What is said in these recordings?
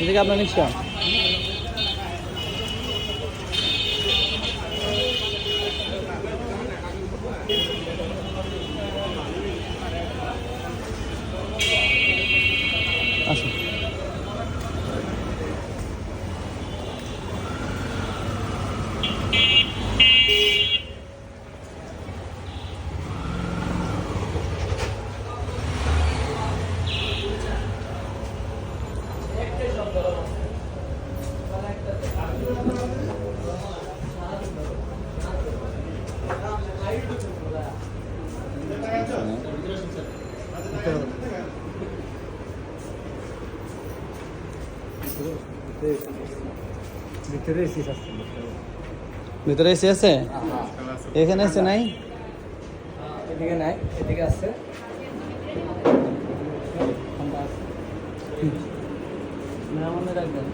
এদিকে আপনার নিশ্চয়। ভিতরে এসি আছে? এখানে এসে নাই? এদিকে নাই এদিকে আছে। রাখবেন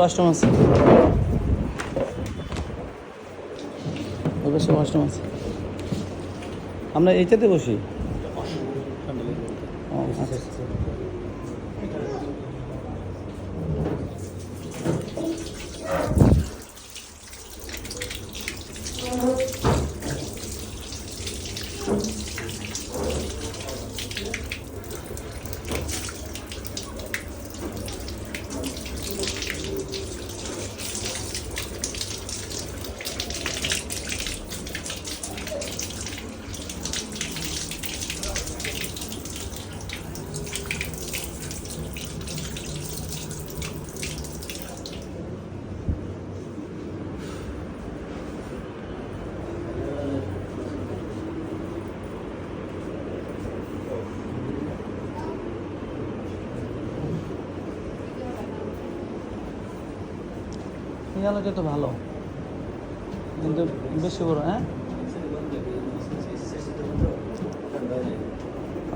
ওয়াশরুম আছে। ওই পাশে ওয়াশরুম আছে। আমরা এইটাতে বসি ও, আচ্ছা। আলোটা তো ভালো। কিন্তু বেশি বড় হ্যাঁ?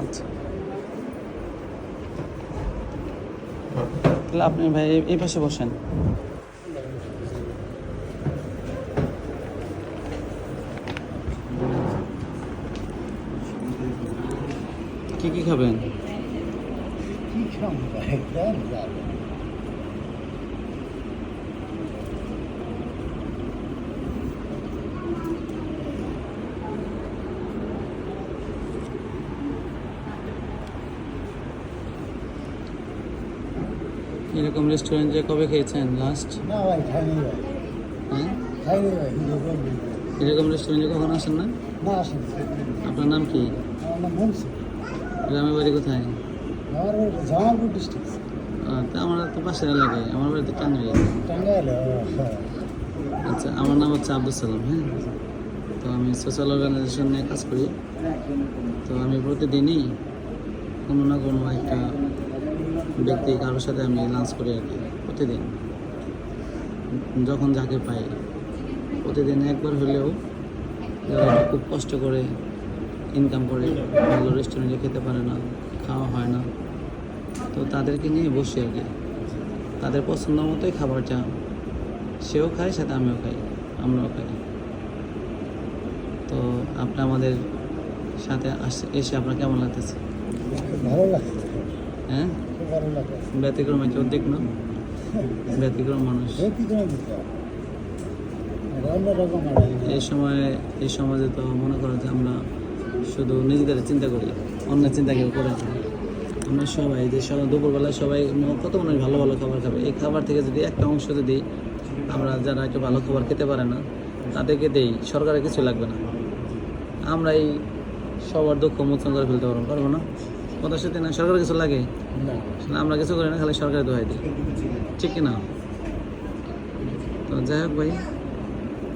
আচ্ছা। তাহলে আপনি ভাই, এই- পাশে বসেন। কি কি খাবেন? কি খাব? এরকম রেস্টুরেন্টে কবে খেয়েছেন লাস্ট না ভাই খাইনি ভাই। হ্যাঁ? খাইনি ভাই এরকম রেস্টুরেন্টে কখন আসেন না? না আসেন। আপনার নাম কি? আমার নাম মনসু। গ্রামের বাড়ি কোথায়? আমার বাড়ি জামালপুর ডিস্ট্রিক্ট তা আমার তো পাশের এলাকায়। আমার বাড়িতে টাঙ্গাইল। টাঙ্গাইল আচ্ছা আমার নাম হচ্ছে আব্দুল সালাম হ্যাঁ? তো আমি সোশ্যাল অর্গানাইজেশন নিয়ে কাজ করি। তো আমি প্রতিদিনই কোনো না কোনো একটা ব্যক্তি কারোর সাথে আমি লাঞ্চ করি আর কি প্রতিদিন। যখন যাকে পাই প্রতিদিন একবার হলেও যারা খুব কষ্ট করে ইনকাম করে ভালো রেস্টুরেন্টে খেতে পারে না খাওয়া হয় না তো তাদেরকে নিয়ে বসি আর কি। তাদের পছন্দ মতোই খাবারটা সেও খায় সাথে আমিও খাই আমরাও খাই। তো আপনি আমাদের সাথে আসে- এসে আপনার কেমন লাগতেছে? ভালো লাগছে হ্যাঁ? ব্যতিক্রম একটা উদ্যোগ না? ব্যতিক্রম মানুষ। এই সময়ে এই সমাজে তো মনে করো যে আমরা শুধু নিজেদের চিন্তা করি অন্যের চিন্তা কেউ করে না। আমরা সবাই যে সবাই দুপুরবেলা সবাই কত মানুষ ভালো ভালো খাবার খাবে। এই খাবার থেকে যদি একটা অংশ যদি আমরা যারা একটু ভালো খাবার খেতে পারে না তাদেরকে দেই সরকারের কিছু লাগবে না। আমরা এই সবার দুঃখ মোচন করে ফেলতে পারব পারব না? কথা সাথে না সরকারের কিছু লাগে? না। না আমরা কিছু করি না খালি সরকারের দোহাই দিই ঠিক কিনা তো যাই হোক ভাই।